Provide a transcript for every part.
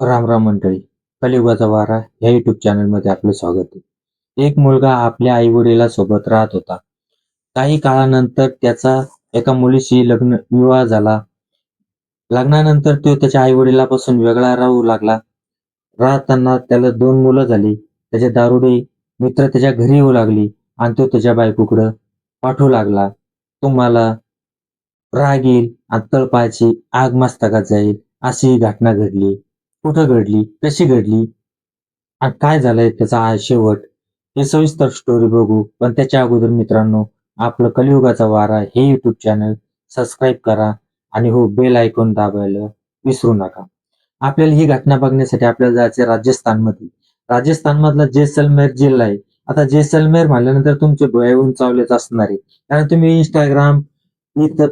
राम राम मंडळी कलियुगाचा वारा या युट्यूब चॅनलमध्ये आपलं स्वागत आहे. एक मुलगा आपल्या आई वडिला सोबत राहत होता. काही काळानंतर त्याचा एका मुलीशी लग्न विवाह झाला. लग्नानंतर तो त्याच्या आई वडिलापासून वेगळा राहू लागला. राहताना त्याला दोन मुलं झाली. त्याचे दारुडे मित्र त्याच्या घरी येऊ लागली आणि तो त्याच्या बायकोकडं पाठवू लागला. तुम्हाला राग येईल आणि तळपायची आग मस्तकात जाईल अशी ही घटना घडली. कुठं घडली? कशी घडली? आणि काय झालंय त्याचा आ- शेवट? हे सविस्तर स्टोरी बघू. पण त्याच्या अगोदर मित्रांनो आपलं कलियुगाचा वारा हे युट्यूब चॅनल सबस्क्राईब करा आणि हो बेल आयकॉन दाबायला विसरू नका. आपल्याला ही घटना बघण्यासाठी आपल्याला जायचे राजस्थानमध्ये. राजस्थानमधला जैसलमेर जिल्हा आहे. आता जैसलमेर म्हणल्यानंतर तुमचे डोळ्याहून चावलेच असणार आहे. कारण तुम्ही इंस्टाग्राम इतर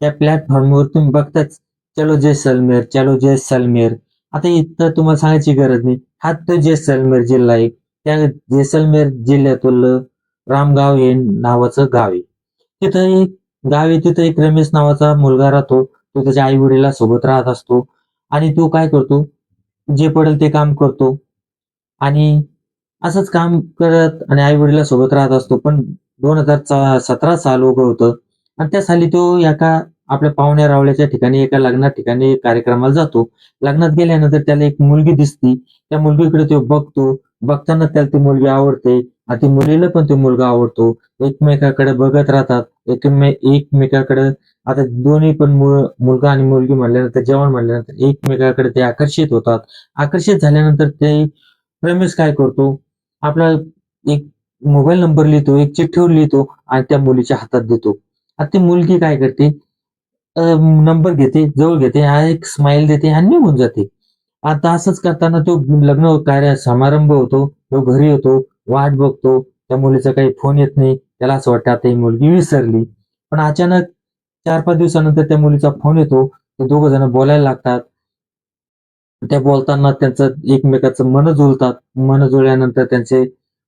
त्या प्लॅटफॉर्मवर तुम्ही बघताच चलो जैसलमेर चलो जैसलमेर. आता इथं तुम्हाला सांगायची गरज नाही. हा तो जैसलमेर जिल्हा आहे. त्या जैसलमेर जिल्ह्यातलं रामगाव हे नावाचं गाव आहे. तिथं एक गाव आहे तिथं एक रमेश नावाचा मुलगा राहतो. तो त्याच्या आई वडिला सोबत राहत असतो. आणि तो काय करतो? जे पडेल ते काम करतो. आणि असंच काम करत आणि आई वडिला सोबत राहत असतो. पण दोन हजार सतरा साल उभं होतं. आणि त्या साली तो एका आपल्या पाहुण्या रावल्याच्या ठिकाणी एका लग्नात ठिकाणी कार्यक्रमाला जातो. लग्नात गेल्यानंतर त्याला एक मुलगी दिसती. त्या मुलगीकडे तो बघतो. बघताना त्याला ती मुलगी आवडते आणि ती मुलीला पण तो मुलगा आवडतो. एकमेकाकडे बघत राहतात. एकमे एकमेकाकडे आता दोन्ही पण मुलगा आणि मुलगी म्हणल्यानंतर जेवण म्हणल्यानंतर एकमेकाकडे ते आकर्षित होतात. आकर्षित झाल्यानंतर ते रमेश काय करतो? आपला एक मोबाईल नंबर लिहितो एक चिठ्ठीवर लिहितो आणि त्या मुलीच्या हातात देतो. आता ती मुलगी काय करते? नंबर घेते जवळ घेते हा एक स्माइल देते आणि निघून जाते. आता असंच करताना तो लग्न कार्य समारंभ होतो तो घरी येतो वाट बघतो त्या मुलीचा काही फोन येत नाही त्याला असं वाटतं आता ही मुलगी विसरली. पण अचानक चार पाच दिवसानंतर त्या मुलीचा फोन येतो ते दोघ जण बोलायला लागतात. त्या बोलताना त्यांचं एकमेकाचं मन जुळतात. मन जुळल्यानंतर त्यांचे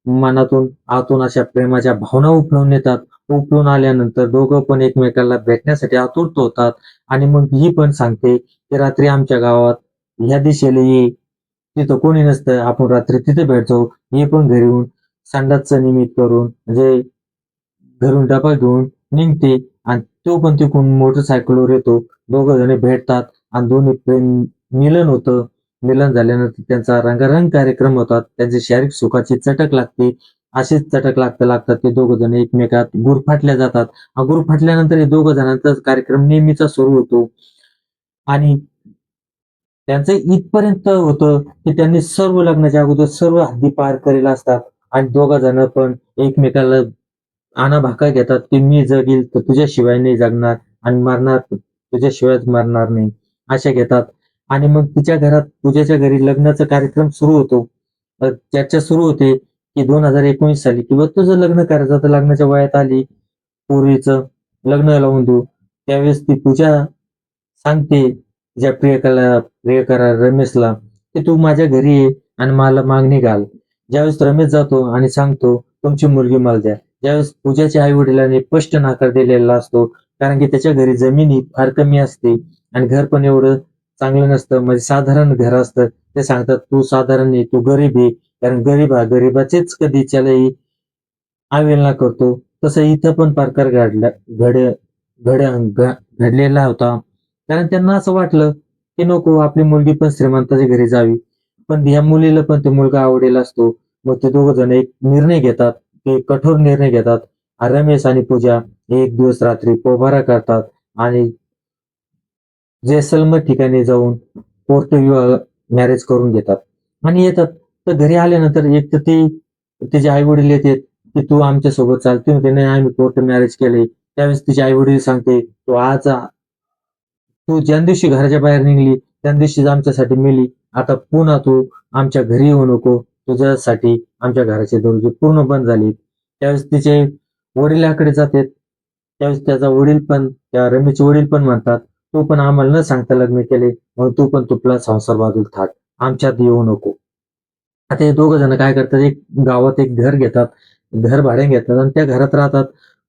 मनातून आतून अशा प्रेमाच्या भावना उपळून येतात. उपळून आल्यानंतर दोघं पण एकमेकाला भेटण्यासाठी आतुरत होतात. आणि मग ही पण सांगते की रात्री आमच्या गावात ह्या दिशेला ये. तिथं कोणी नसतं. आपण रात्री तिथे भेटतो. हे पण घरी येऊन संडासचं निमित्त करून म्हणजे घरून डबा घेऊन निघते. आणि तो पण तिकडून मोटरसायकलवर येतो. दोघं जण भेटतात. आणि दोन्ही प्रेम मिलन होतं. मिलन झाल्यानंतर त्यांचा रंगारंग कार्यक्रम होतात. त्यांची शारीरिक सुखाची चटक लागते. अशीच चटक लागता लागतात ते दोघ जण एकमेकात गुरफाटल्या जातात. हा गुरफाटल्यानंतर हे दोघ जणांचा कार्यक्रम नेहमीचा सुरू होतो. आणि त्यांचं इथपर्यंत होतं की त्यांनी सर्व लग्नाच्या अगोदर सर्व हद्दी पार करेल असतात. आणि दोघं जण पण एकमेकाला आणाभाका घेतात की मी जगील तर तुझ्याशिवाय नाही जगणार आणि मरणार तुझ्याशिवायच मरणार नाही. अशा घेतात. आणि मग तिच्या घरात पूजेच्या घरी लग्नाचा कार्यक्रम सुरू होतो. चर्चा सुरू होते. की दोन हजार एकोणीस साली किंवा तुझं लग्न करायचं तर लग्नाच्या वयात आली पूर्वीचं लग्न लावून देऊ. त्यावेळेस ती पूजा सांगते ज्या प्रियकला प्रियकरा रमेशला की तू माझ्या घरी ये आणि मला मागणी घाल. ज्यावेळेस रमेश जातो आणि सांगतो तुमची मुलगी मला द्या. ज्यावेळेस पूजाच्या आई वडिलांनी स्पष्ट नाकार दिलेला असतो कारण की त्याच्या घरी जमिनी फार कमी असते आणि घर पण एवढं चांगलं नसतं. म्हणजे साधारण घर असतं. ते सांगतात तू साधारण नाही तू गरीब आहे कारण गरीब हा गरीबाचेच कधी त्यालाही आवेलना करतो. तसं इथं पण प्रकार घडला घड घड घडलेला होता. कारण त्यांना असं वाटलं की नको आपली मुलगी पण श्रीमंताच्या घरी जावी. पण या मुलीला पण ते मुलगा आवडेल असतो. मग ते दोघ जण एक निर्णय घेतात ते कठोर निर्णय घेतात. रमेश आणि पूजा एक दिवस रात्री पोभारा करतात आणि जैसलमेर ठिकाणी जाऊन कोर्ट विवाह मॅरेज करून घेतात. आणि येतात. तर घरी आल्यानंतर एक तर ती तिचे आई वडील येतात की तू आमच्यासोबत चाल. ती म्हणते नाही आम्ही कोर्ट मॅरेज केले त्यावेळेस तिचे आई वडील सांगते तू आज तू ज्या दिवशी घराच्या बाहेर निघली त्या दिवशीच आमच्यासाठी मेली. आता पुन्हा तू आमच्या घरी येऊ नको. तुझ्यासाठी आमच्या घराचे दरवाजे पूर्ण बंद झाले त्यावेळेस तिचे वडिलाकडे जातात. त्यावेळेस त्याचा वडील पण त्या रमेशचे वडील पण म्हणतात तू पण आम्हाला न सांगता लग्न केले. मग तू पण तुपला संसार बाजूला थाट. आमच्यात येऊ नको. आता हे दोघ जण काय करतात एक गावात एक घर घेतात घर भाड्याने घेतात आणि त्या घरात राहतात.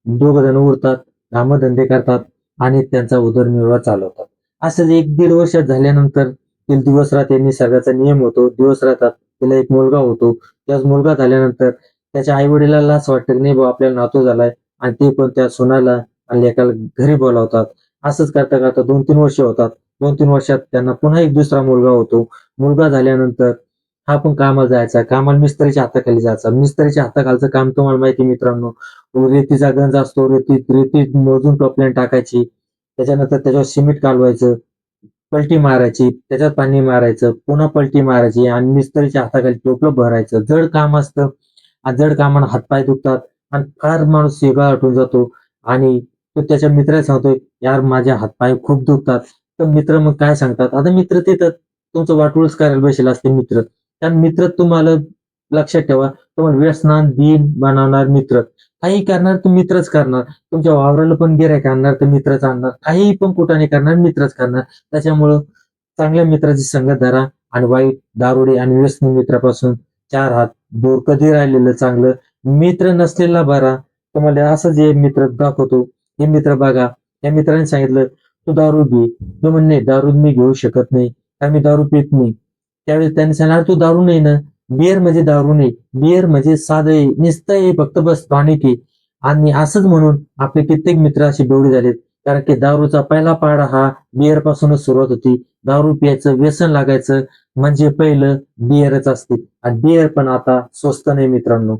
दोघ जण उरतात कामधंदे करतात आणि त्यांचा उदरनिर्वाह चालवतात. असं एक दीड वर्षात झाल्यानंतर तिला दिवस रात्र सगळ्याचा नियम होतो. दिवस राहतात तिला एक मुलगा होतो. त्याच मुलगा झाल्यानंतर त्याच्या आई वडिलाला असं वाटतं की नाही बाबा आपल्याला नातू झालाय आणि ते पण त्या सुनाला आणि लेकाला घरी बोलावतात. असंच करता करता दोन तीन वर्ष होतात. दोन तीन वर्षात त्यांना पुन्हा एक दुसरा मुलगा होतो. मुलगा झाल्यानंतर हा पण कामाला जायचा कामाला मिस्त्रीच्या हाताखाली जायचा. मिस्त्रीच्या हाताखालचं काम तुम्हाला माहिती मित्रांनो. रेतीचा गंज असतो रेती रेती मोजून टोपल्याने टाकायची. त्याच्यानंतर त्याच्यावर सिमेंट कालवायचं पलटी मारायची त्याच्यात पाणी मारायचं पुन्हा पलटी मारायची आणि मिस्त्रीच्या हाताखाली टोपलं भरायचं. जड काम असतं आणि जड कामानं हातपाय दुखतात आणि फार माणूस वेगळा आटून जातो. आणि तो त्याच्या मित्राला सांगतोय यार माझे हातपाय खूप दुखतात. तर मित्र मग काय सांगतात? आता मित्र तिथं तुमचं वाटूळच करायला बसेल असते मित्र. त्या मित्र तुम्हाला लक्षात ठेवा तुम्हाला व्यसनान दिन बनवणार मित्र. काही करणार तर मित्रच करणार. तुमच्या वावराला पण गिरायक आणणार तर मित्रच आणणार. काही पण कुठाने करणार मित्रच करणार. त्याच्यामुळं चांगल्या मित्राची संगत धरा आणि वाईट दारुडे आणि व्यसनी मित्रापासून चार हात दूर कधी राहिलेलं चांगलं? मित्र नसलेला बरा. तुम्हाला असं जे मित्र दाखवतो हे मित्र बघा. या मित्राने सांगितलं तू दारू घे तो म्हणणे दारू मी घेऊ शकत नाही. कारण मी दारू पित नाही. त्यावेळेस त्यांनी सांगणार तू दारू नाही ना बिअर म्हणजे दारू नाही बिअर म्हणजे साधं निस्त आहे फक्त बस टॉनिक आहे. आणि असंच म्हणून आपले कित्येक मित्र असे बेवडे झालेत. कारण की दारूचा पहिला पाडा हा बिअर पासूनच सुरुवात होती. दारू प्यायचं व्यसन लागायचं म्हणजे पहिलं बिअरच असते. आणि बिअर पण आता स्वस्त नाही मित्रांनो.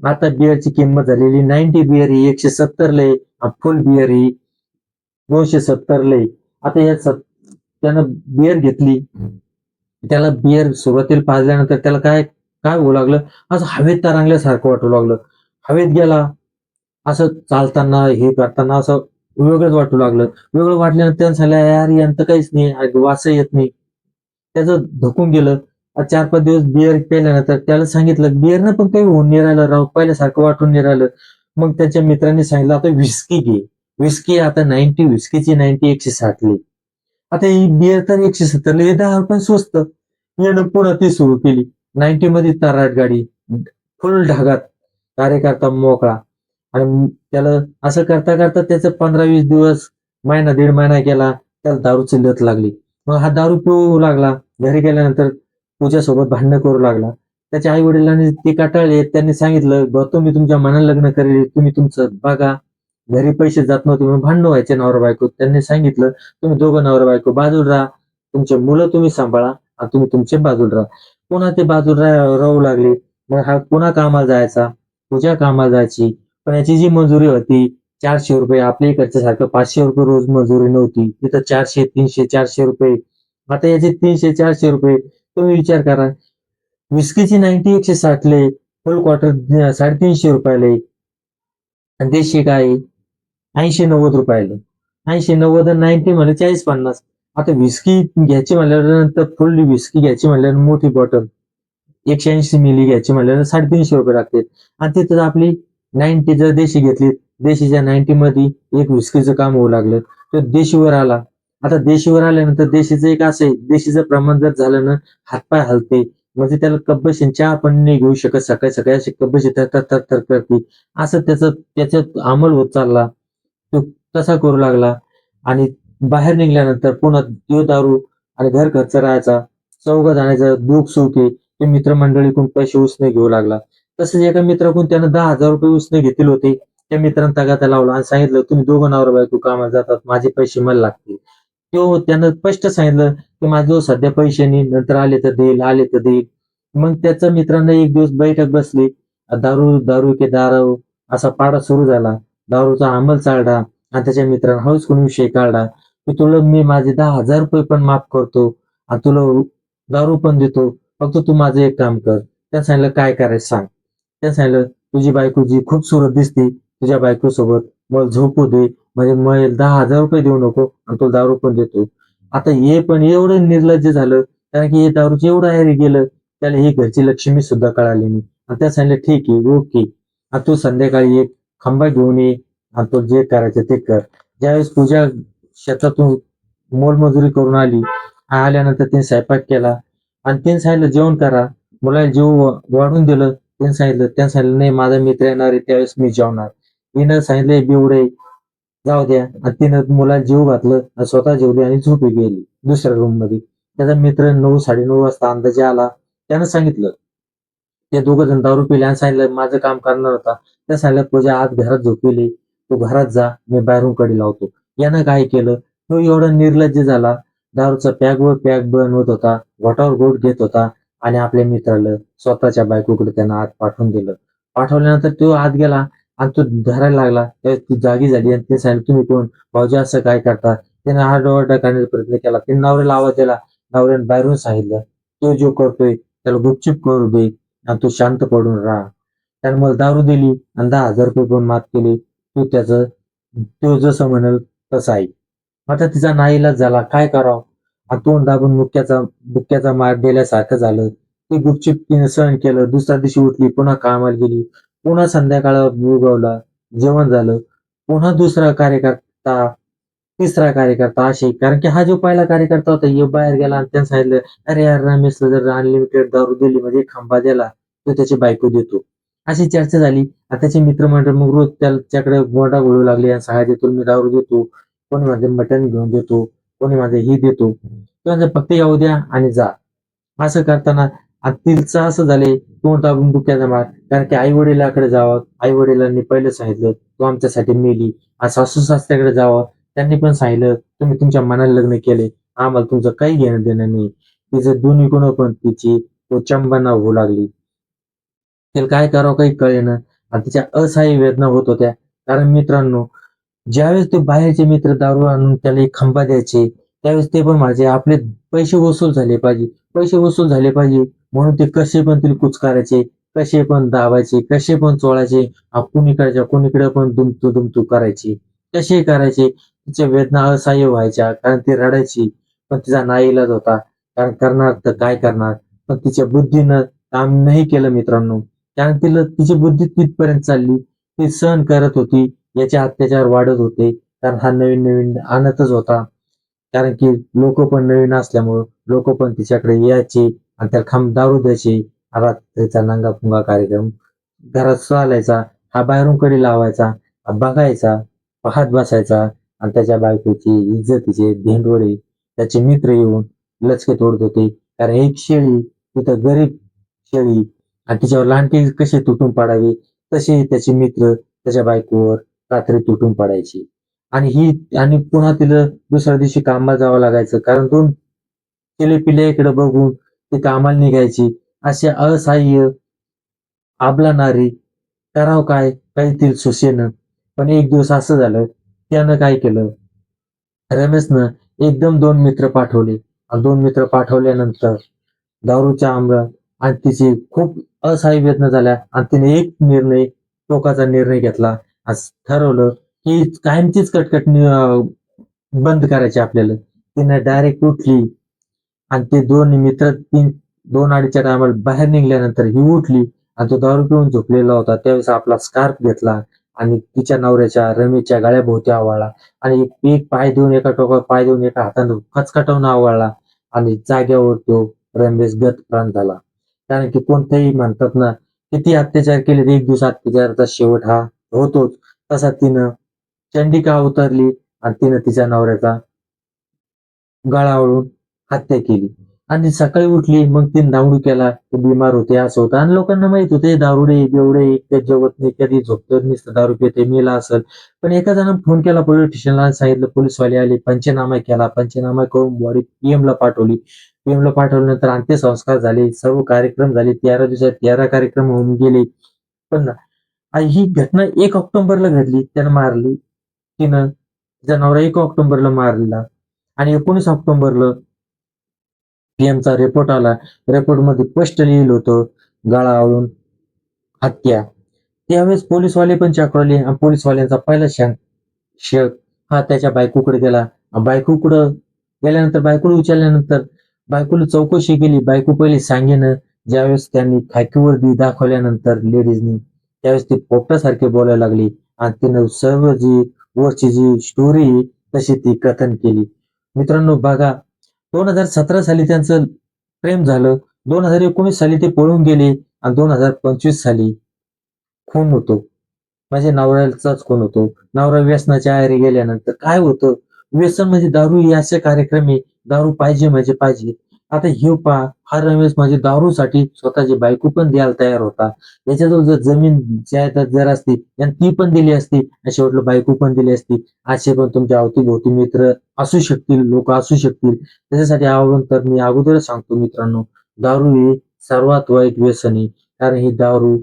आता बिअरची किंमत झालेली नाईन्टी बिअर ही एकशे सत्तर लय फुल बिअर ही दोनशे सत्तर लय. आता या सत त्यानं बिअर घेतली. त्याला बियर सुरुवातीला पाजल्यानंतर त्याला काय काय होऊ लागलं? असं हवेत तरांगल्यासारखं वाटू लागलं. हवेत गेला असं चालताना हे करताना असं वेगळंच वाटू लागलं. वेगळं वाटल्यानंतर त्यानं सांगितलं यार यांत काहीच नाही वास येत नाही. त्याचं धकून गेलं. चार पाच दिवस बिअर प्यायल्यानंतर त्याला सांगितलं बिअरनं पण काही होऊन नाही राहिलं राव पहिल्यासारखं वाटून नाही राहिलं. मग त्याच्या मित्रांनी सांगितलं आता विस्की घे. विस्की आता नाईन्टी विस्कीची नाईन्टी एकशे साठली. आता ही बिअर तर एकशे सत्तरला हे दहा रुपये स्वस्त. यानं पुन्हा ती सुरू केली. नाईन्टी मध्ये तराट गाडी फुल ढागात कार्यकर्ता मोकळा. आणि त्याला असं करता करता त्याचं पंधरा वीस दिवस महिना दीड महिना गेला त्याला दारूची लत लागली. मग हा दारू पिऊ लागला. घरी गेल्यानंतर पूजासोबत भांडणं करू लागला. त्याच्या आई वडिलांनी ते काटाळले. त्यांनी सांगितलं तुम्ही तुमच्या मनाला लग्न करेल तुम्ही तुमचं बघा. घरी पैसे जात नव्हते म्हणून भांडणं व्हायचे नवरा बायको. त्यांनी सांगितलं तुम्ही दोघं नवरा बायको बाजूला राहा. तुमचे मुलं तुम्ही सांभाळा आणि तुम्ही तुमचे बाजूला राहा. पुन्हा ते बाजूला राहू लागले. मग हा पुन्हा कामाला जायचा. तुझ्या कामाला जायची. पण याची जी मजुरी होती चारशे रुपये. आपल्या इकडच्या सारखं पाचशे रुपये रोज मजुरी नव्हती. तिथं चारशे तीनशे चारशे रुपये. आता याचे तीनशे चारशे रुपये. तुम्ही विचार करा. विस्कीची नाईन्टी एकशे साठले. फुल क्वार्टर साडेतीनशे रुपयाले. आणि देशी काय ऐंशी नव्वद रुपयाला. ऐंशी नव्वद नाईन्टी म्हणजे चाळीस पन्नास. आता विस्की घ्यायची म्हणल्यानंतर फुल्ली विस्की घ्यायची म्हणल्यानंतर मोठी बॉटल एकशे ऐंशी मिली घ्यायची म्हणल्यानंतर साडेतीनशे रुपये लागते आणि तिथं आपली नाईन्टी जर देशी घेतली देशीच्या नाईन्टी मध्ये एक विस्कीचं काम होऊ लागलं. तर देशीवर आला. आता देशीवर आल्यानंतर देशीचं एक असं देशीचं प्रमाण जर झालं ना हातपाय हलते. म्हणजे त्याला कब्बशीन चहा पण नाही घेऊ शकत सकाळी सकाळी अशी कब्बशी तर तर तर तर करते. असं त्याचं त्याच्यात अंमल होत चालला. तो तसा करू लागला? आणि बाहेर निघाल्यानंतर पुन्हा तो दारू आणि घर खर्च राहायचा चौघ जाण्याचं दुःख सुख ते मित्रमंडळीकडून पैसे उसने घेऊ लागला. तसेच एका मित्राकडून त्यानं दहा हजार रुपये उसने घेतले होते. त्या मित्रानं तगाता लावला आणि सांगितलं तुम्ही दोघं नवरा बायको कामाला जातात माझे पैसे मला लागतील. तो त्यानं स्पष्ट सांगितलं की माझं सध्या पैसे नाही नंतर आले तर देईल आले तर देईल. मग त्याच्या मित्रांना एक दिवस बैठक बसली. दारू दारू के दारू असा पाडा सुरू झाला. दारूचा अंमल चालला आणि त्याच्या मित्रांना हळूच कोणी विषय काढला की तुला मी माझे दहा हजार रुपये पण माफ करतो आणि तुला दारू पण देतो. फक्त तू माझं एक काम कर. त्या सांगितलं काय करायचं सांग. त्या सांगितलं तुझी बायको जी खूप सुरत दिसते तुझ्या बायको सोबत मला झोपू दे. म्हणजे मग दहा हजार रुपये देऊ नको आणि तो दारू पण देतो. आता हे पण एवढं निर्लज्ज झालं. कारण की हे दारूचं एवढं आहे गेलं त्याला ही घरची लक्ष्मी सुद्धा कळाली नाही. आणि त्या सांगितलं ठीक आहे ओके. आता तू संध्याकाळी एक खांबा घेऊन ये आणि तो जे करायचं ते कर. ज्यावेळेस तुझ्या शेतातून मोलमजुरी करून आली आल्यानंतर त्यांनी स्वयंपाक केला आणि त्यांनी सांगितलं जेवण करा. मुलाला जेव वाढून दिलं. त्यांनी सांगितलं त्यांनी सांगितलं नाही माझा मित्र येणार आहे त्यावेळेस मी जेवणार. तिनं सांगितलं बिवडे जाऊ द्या. आणि तिनं मुलाला जीव घातलं आणि स्वतः जेवली आणि झोपी गेली दुसऱ्या रूममध्ये. त्याचा मित्र नऊ साडेनऊ वाजता अंदाजे आला. त्यानं सांगितलं ते दोघं जण दारू पिले आणि सांगितलं माझं काम करणार होता. त्या साल्यात तुझ्या आत घरात झोपले तू घरात जा मी बाहेरून कडी लावतो. यानं काय केलं? तो एवढा निर्लज्ज झाला. दारूचा पॅक वर पॅक बनवत होता घोटावर गोट घेत होता आणि आपल्या मित्राला स्वतःच्या बायकोकडे त्यांना आत पाठवून दिलं. पाठवल्यानंतर तो आत गेला आणि तो धरायला लागला. त्यावेळेस ती जागी झाली आणि ते सांगितलं तुम्ही कोण? भाऊजी असं काय करता? त्याने आरडाओरडा करण्याचा प्रयत्न केला. त्याने नवऱ्याला आवाज दिला. नवऱ्याने बाहेरून सांगितलं तो जो करतोय त्याला गुपचूप करू दे आणि तो शांत पडून राहा. त्याने मला दारू दिली आणि दहा हजार रुपये पण माफ केले. तो त्याचं तो जसं म्हणेल तसं आहे. आता तिचा नाईलाज झाला. काय करावं? हा तोंड दाबून मुक्याचा बुक्याचा मार दिल्यासारखं झालं. ते गुपचूप तिने सहन केलं. दुसऱ्या दिवशी उठली पुन्हा कामाला गेली. पुन्हा संध्याकाळ उगवला. जेवण झालं. पुन्हा दुसरा कार्यकर्ता तिसरा कार्यकर्ता असे कारण की हा जो पहिला कार्यकर्ता होता हे बाहेर गेला आणि त्यानं सांगितलं अरे यार रमेशला जर अनलिमिटेड दारू दिली म्हणजे खांबा दिला तो त्याची बायको देतो. अशी चर्चा झाली. त्याचे मित्रमंडळ मग रोज त्याच्याकडे गोंडा गोळू लागले. आणि सांगायचे मी दारू देतो. कोणी माझे मटण घेऊन देतो. कोणी माझे ही देतो. किंवा फक्त येऊ द्या आणि जा. असं करताना तिचं असं झाले. तोंड दाबून डुक्याचा मार. कारण की आई वडिलाकडे जावं. आई वडिलांनी पहिलं सांगितलं तू आमच्यासाठी मेली. आणि सासू सासऱ्याकडे जावं. त्यांनी पण सांगितलं तुम्ही तुमच्या मनाला लग्न केले. आम्हाला तुमचं काही घेणं देणं नाही. तिचं दोन्ही गुण पण तिची तो चंबना होऊ लागली. त्याला काय करावं काही कळेना. आणि तिच्या असहाय्य वेदना होत होत्या. कारण मित्रांनो ज्यावेळेस ते बाहेरचे मित्र दारू आणून त्याला एक द्यायचे त्यावेळेस ते पण माझे आपले पैसे वसूल झाले पाहिजे. पैसे वसूल झाले पाहिजे. म्हणून ते कसे पण तिला कुचकारायचे कसे पण दाबायचे कसे पण चोळायचे आ, कुणीकडच्या कुणीकडे पण दुमतू दुमतू करायची. कसे करायचे? तिच्या वेदना असहाय्य व्हायच्या कारण ती रडायची पण तिचा नाईलाज होता. कारण करणार तर काय करणार? पण तिच्या बुद्धीनं काम नाही केलं मित्रांनो. कारण तिला तिची बुद्धी तिथपर्यंत चालली. ती सहन करत होती. याचे अत्याचार वाढत होते. कारण हा नवीन नवीन आणतच होता. कारण की लोक पण नवीन असल्यामुळं लोक पण तिच्याकडे यायचे आणि त्याला खांब दारू द्यायचे. रात्रीचा नंगा फुंगा कार्यक्रम घरात चालायचा. हा बाहेरून कडे लावायचा बघायचा पाहत बसायचा. आणि त्याच्या बायकोची इज्जतीचे भेंडवडे त्याचे मित्र येऊन लचके तोडत होते. कारण एक शेळी तिथं गरीब शेळी आणि तिच्यावर लहानटी कसे तुटून पाडावी? तसे त्याचे मित्र त्याच्या बायकोवर रात्री तुटून पडायचे. आणि ही आणि पुन्हा तिला दुसऱ्या दिवशी कामाला जावं लागायचं. कारण दोन केले पिल्याकडे बघून ती कामाला निघायची. असे असहाय्य आबला नारी काय? काही तिल सुसेनं पण एक दिवस असं झालं त्यानं काय केलं? रमेशनं एकदम दोन मित्र पाठवले. आणि दोन मित्र पाठवल्यानंतर दारूच्या आंबा आणि तिची खूप असह्य वेदना झाल्या आणि तिने एक निर्णय टोकाचा निर्णय घेतला. आज ठरवलं की कायमचीच कटकट बंद करायची आपल्याला. तिने डायरेक्ट उठली आणि ते दोन मित्र तीन दोन अडीच्या टायमाला बाहेर निघल्यानंतर ही उठली आणि तो दारू पिऊन झोपलेला होता. त्यावेळेस आपला स्कार्फ घेतला आणि तिच्या नवऱ्याच्या रमेशच्या गळ्याभोवती आवळला आणि एक पाय देऊन एका टोकावर पाय देऊन एका हाताने खचखटवून आवळला आणि जाग्यावर तो रमेश गतप्राण झाला. कारण की कोणतेही म्हणतात ना किती अत्याचार केले तर एक दिवस अत्याचाराचा शेवट हा होतोच. तसा तिनं चंडिका उतरली आणि तिनं तिच्या नवऱ्याचा गळावळून हत्या केली. आणि सकाळी उठली मग तिने दारू केला. बिमार होते असं होतं. आणि लोकांना माहीत होते दारुडे बेवडे त्या जेवत नाही कधी झोपत नुसतं दारू पिते मेला असेल. पण एका जणांना फोन केला पोलीस स्टेशनला सांगितलं पोलीसवाले आले पंचनामा केला. पंचनामा करून बॉडी पीएम ला पाठवली. पीएम ला पाठवल्यानंतर अंत्यसंस्कार झाले सर्व कार्यक्रम झाले. तेरा दिवसात तेरा कार्यक्रम होऊन गेले. पण ही घटना एक ऑक्टोबरला घडली त्यानं मारली. तिनं जनावर एक ऑक्टोबरला मारलेला. आणि एकोणीस ऑक्टोबरला पीएमचा रिपोर्ट आला. रिपोर्टमध्ये स्पष्ट लिहिलं होतं गाळा आवळून हत्या. त्यावेळेस पोलीसवाले पण चक्रवले आणि पोलीसवाल्यांचा पहिला शंक शक हा त्याच्या बायकोकडे गेला. बायकोकडं गेल्यानंतर बायकोला विचारल्यानंतर बायकोला चौकशी केली. बायको पहिले सांगेन ज्यावेळेस त्यांनी खाकीवर्दी दाखवल्यानंतर लेडीजनी त्यावेळेस ती पोपटासारखे बोलायला लागली. आणि तिनं सर्व जी वरची जी स्टोरी तशी ती कथन केली. मित्रांनो बघा दोन हजार सतरा साली त्यांचं प्रेम झालं. दोन हजार एकोणीस साली ते पळून गेले आणि दोन हजार पंचवीस साली खून होतो. म्हणजे नवऱ्याचाच खून होतो. नवरा व्यसनाच्या आहारी गेल्यानंतर काय होतं? व्यसन म्हणजे दारू असे कार्यक्रम आहे. दारू पाहिजे म्हणजे पाहिजे. आता हे पहा हा रमेश म्हणजे दारूसाठी स्वतःची बायको पण द्यायला तयार होता. याच्याजवळ जर जमीन जायदाद जर असती आणि ती पण दिली असती शेवटलं बायको पण दिली असती. असे पण तुमच्या अवतीभोवती मित्र असू शकतील लोक असू शकतील. त्याच्यासाठी आवडून तर मी अगोदरच सांगतो मित्रांनो दारू ही सर्वात वाईट व्यसन आहे. कारण ही दारू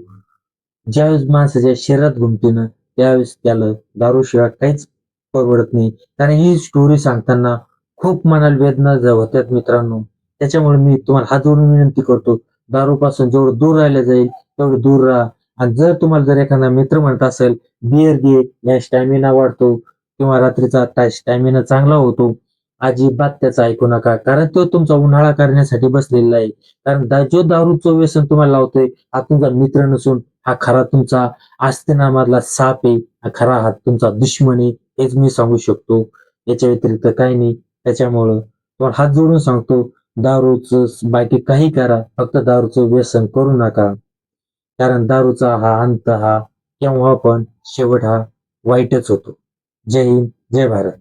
ज्यावेळेस माणसाच्या शरीरात घुमते ना त्यावेळेस त्याला दारूशिवाय काहीच परवडत नाही. कारण ही स्टोरी सांगताना खूप मनाला वेदना होत्यात मित्रांनो. त्याच्यामुळे मी तुम्हाला हात जोडून विनंती करतो दारूपासून जेवढं दूर राहिलं जाईल तेवढं दूर राहा. आणि जर तुम्हाला जर एखादा मित्र म्हणत असेल बिअर घे या स्टॅमिना वाढतो किंवा रात्रीचा स्टॅमिना चांगला होतो अजिबात त्याचा ऐकू नका कारण तो तुमचा उन्हाळा करण्यासाठी बसलेला आहे. कारण जो दारूचं व्यसन तुम्हाला लावतोय हा तुमचा मित्र नसून हा खरा तुमचा आस्तिनामातला साप आहे हा खरा हा तुमचा दुश्मन आहे हेच मी सांगू शकतो. याच्या व्यतिरिक्त काही नाही. त्याच्यामुळं तुम्हाला हात जोडून सांगतो दारूच बाकी काही करा फक्त दारूचं व्यसन करू नका. कारण दारूचा हा अंत हा केव्हा पण शेवट हा वाईटच होतो. जय हिंद जय भारत.